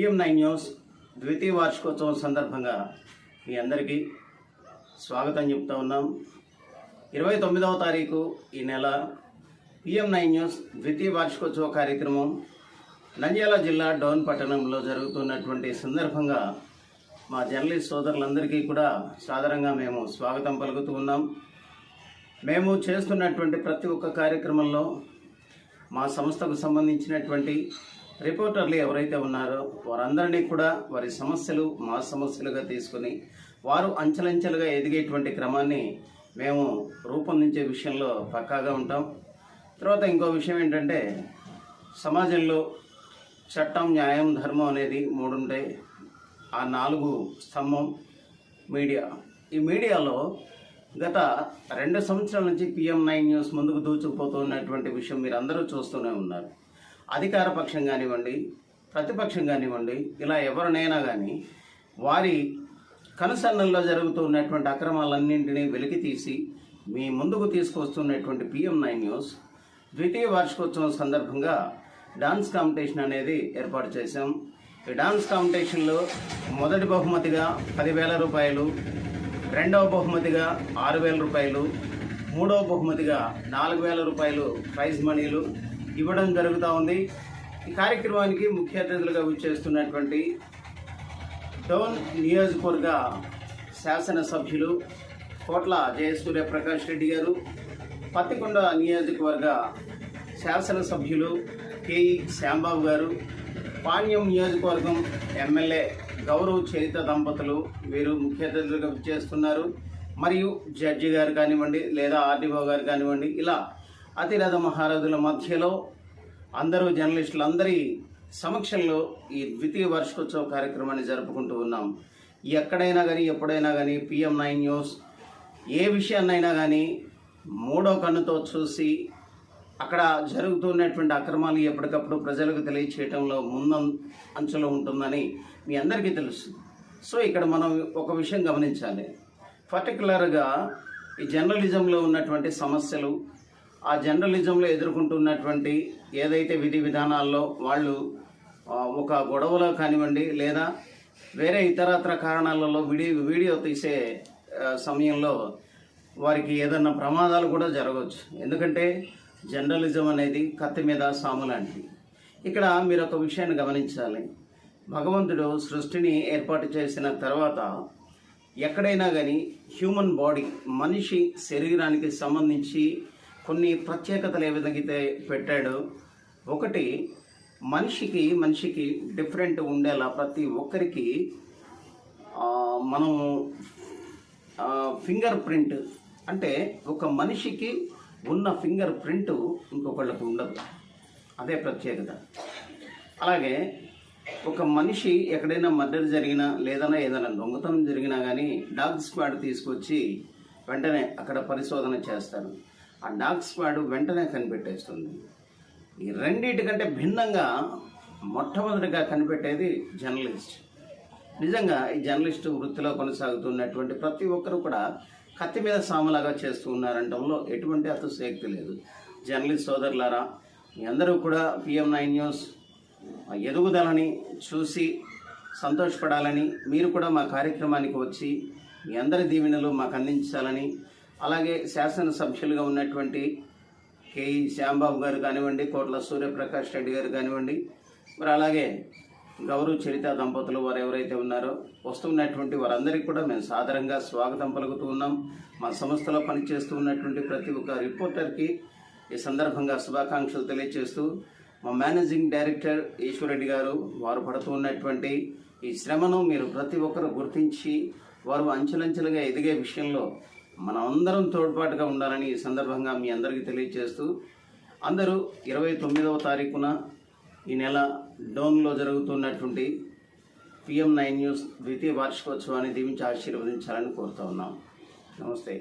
PM nine news ద్వితీయ వార్షికోత్సవం సందర్భంగా మీ అందరికీ స్వాగతం చెప్తా ఉన్నాం. ఇరవై తొమ్మిదవ తారీఖు ఈ నెల పిఎం నైన్ న్యూస్ ద్వితీయ వార్షికోత్సవ కార్యక్రమం నంద్యాల జిల్లా డౌన్ పట్టణంలో జరుగుతున్నటువంటి సందర్భంగా మా జర్నలిస్ట్ సోదరులందరికీ కూడా సాధారణంగా మేము స్వాగతం పలుకుతూ ఉన్నాం. మేము చేస్తున్నటువంటి ప్రతి ఒక్క కార్యక్రమంలో మా సంస్థకు సంబంధించినటువంటి రిపోర్టర్లు ఎవరైతే ఉన్నారో వారందరినీ కూడా వారి సమస్యలు మా సమస్యలుగా తీసుకుని వారు అంచెలంచెలుగా ఎదిగేటువంటి క్రమాన్ని మేము రూపొందించే విషయంలో పక్కాగా ఉంటాం. తర్వాత ఇంకో విషయం ఏంటంటే సమాజంలో చట్టం న్యాయం ధర్మం అనేది మూడు ఉంటాయి ఆ నాలుగు స్తంభం మీడియా. ఈ మీడియాలో గత రెండు సంవత్సరాల నుంచి పిఎం నైన్ న్యూస్ ముందుకు దూచుకుపోతున్నటువంటి విషయం మీరు అందరూ చూస్తూనే ఉన్నారు. అధికార పక్షం కానివ్వండి ప్రతిపక్షం కానివ్వండి ఇలా ఎవరినైనా కానీ వారి కనుసన్నల్లో జరుగుతున్నటువంటి అక్రమాలన్నింటినీ వెలికి తీసి మీ ముందుకు తీసుకొస్తున్నటువంటి పిఎం నైన్ న్యూస్ ద్వితీయ వార్షికోత్సవం సందర్భంగా డాన్స్ కాంపిటీషన్ అనేది ఏర్పాటు చేశాం. ఈ డాన్స్ కాంపిటీషన్లో మొదటి బహుమతిగా పదివేల రూపాయలు రెండవ బహుమతిగా ఆరు వేల రూపాయలు మూడవ బహుమతిగా నాలుగు వేల రూపాయలు ప్రైజ్ మనీలు ఇవ్వడం జరుగుతూ ఉంది. ఈ కార్యక్రమానికి ముఖ్య అతిథులుగా విచ్చేస్తున్నటువంటి డౌన్ నియోజకవర్గ శాసనసభ్యులు కోట్ల జయసూర్య ప్రకాష్ రెడ్డి గారు పత్తికొండ నియోజకవర్గ శాసనసభ్యులు కేఈ శ్యాంబాబు గారు పాణ్యం నియోజకవర్గం ఎమ్మెల్యే గౌరవ్ చరిత దంపతులు వీరు ముఖ్య అతిథులుగా విచ్చేస్తున్నారు. మరియు జడ్జి గారు కానివ్వండి లేదా ఆర్డీఓ గారు కానివ్వండి ఇలా అతిరథ మహారథుల మధ్యలో అందరూ జర్నలిస్టులు అందరి సమక్షంలో ఈ ద్వితీయ వార్షికోత్సవ కార్యక్రమాన్ని జరుపుకుంటూ ఉన్నాం. ఎక్కడైనా కానీ ఎప్పుడైనా కానీ పిఎం నైన్ న్యూస్ ఏ విషయాన్నైనా కానీ మూడో కన్నుతో చూసి అక్కడ జరుగుతున్నటువంటి అక్రమాలు ఎప్పటికప్పుడు ప్రజలకు తెలియచేయటంలో ముందం అంచులో ఉంటుందని మీ అందరికీ తెలుసు. సో ఇక్కడ మనం ఒక విషయం గమనించాలి. పర్టికులర్గా ఈ జర్నలిజంలో ఉన్నటువంటి సమస్యలు ఆ జర్నలిజంలో ఎదుర్కొంటున్నటువంటి ఏదైతే విధి విధానాల్లో వాళ్ళు ఒక గొడవలో కానివ్వండి లేదా వేరే ఇతరత్ర కారణాలలో వీడియో వీడియో తీసే సమయంలో వారికి ఏదన్నా ప్రమాదాలు కూడా జరగవచ్చు. ఎందుకంటే జర్నలిజం అనేది కత్తి మీద సాము లాంటిది. ఇక్కడ మీరు ఒక విషయాన్ని గమనించాలి. భగవంతుడు సృష్టిని ఏర్పాటు చేసిన తర్వాత ఎక్కడైనా కానీ హ్యూమన్ బాడీ మనిషి శరీరానికి సంబంధించి కొన్ని ప్రత్యేకతలు ఏ విధంగా అయితే పెట్టాడో ఒకటి మనిషికి మనిషికి డిఫరెంట్ ఉండేలా ప్రతి ఒక్కరికి మనం ఫింగర్ ప్రింట్ అంటే ఒక మనిషికి ఉన్న ఫింగర్ ప్రింట్ ఇంకొకళ్ళకు ఉండదు. అదే ప్రత్యేకత. అలాగే ఒక మనిషి ఎక్కడైనా మర్డర్ జరిగినా లేదన్నా ఏదైనా దొంగతనం జరిగినా కానీ డాగ్ స్క్వాడ్ తీసుకొచ్చి వెంటనే అక్కడ పరిశోధన చేస్తారు. ఆ డాగ్ స్క్వాడ్ వెంటనే కనిపెట్టేస్తుంది. ఈ రెండింటికంటే భిన్నంగా మొట్టమొదటిగా కనిపెట్టేది జర్నలిస్ట్. నిజంగా ఈ జర్నలిస్ట్ వృత్తిలో కొనసాగుతున్నటువంటి ప్రతి ఒక్కరు కూడా కత్తి మీద సాములాగా చేస్తూ ఉన్నారంటంలో ఎటువంటి అతిశయోక్తి లేదు. జర్నలిస్ట్ సోదరులారా మీ అందరూ కూడా పిఎం నైన్ న్యూస్ ఎదుగుదలని చూసి సంతోషపడాలని మీరు కూడా మా కార్యక్రమానికి వచ్చి మీ అందరి దీవెనలు మాకు అందించాలని అలాగే శాసనసభ్యులుగా ఉన్నటువంటి కేఈ శ్యాంబాబు గారు కానివ్వండి కోట్ల సూర్యప్రకాష్ రెడ్డి గారు కానివ్వండి మరి అలాగే గౌరవ చరిత దంపతులు వారు ఎవరైతే ఉన్నారో వస్తున్నటువంటి వారందరికీ కూడా మేము సాధారణంగా స్వాగతం పలుకుతూ ఉన్నాం. మా సంస్థలో పనిచేస్తూ ఉన్నటువంటి ప్రతి ఒక్క రిపోర్టర్కి ఈ సందర్భంగా శుభాకాంక్షలు తెలియజేస్తూ మా మేనేజింగ్ డైరెక్టర్ ఈశ్వరెడ్డి గారు వారు పడుతూ ఉన్నటువంటి ఈ శ్రమను మీరు ప్రతి ఒక్కరు గుర్తించి వారు అంచెలంచెలుగా ఎదిగే విషయంలో మన అందరం తోడ్పాటుగా ఉండాలని ఈ సందర్భంగా మీ అందరికీ తెలియజేస్తూ అందరూ ఇరవై తొమ్మిదవ తారీఖున ఈ నెల డోన్లో జరుగుతున్నటువంటి పిఎం నైన్ న్యూస్ ద్వితీయ వార్షికోత్సవాన్ని దీవించి ఆశీర్వదించాలని కోరుతా ఉన్నాం. నమస్తే.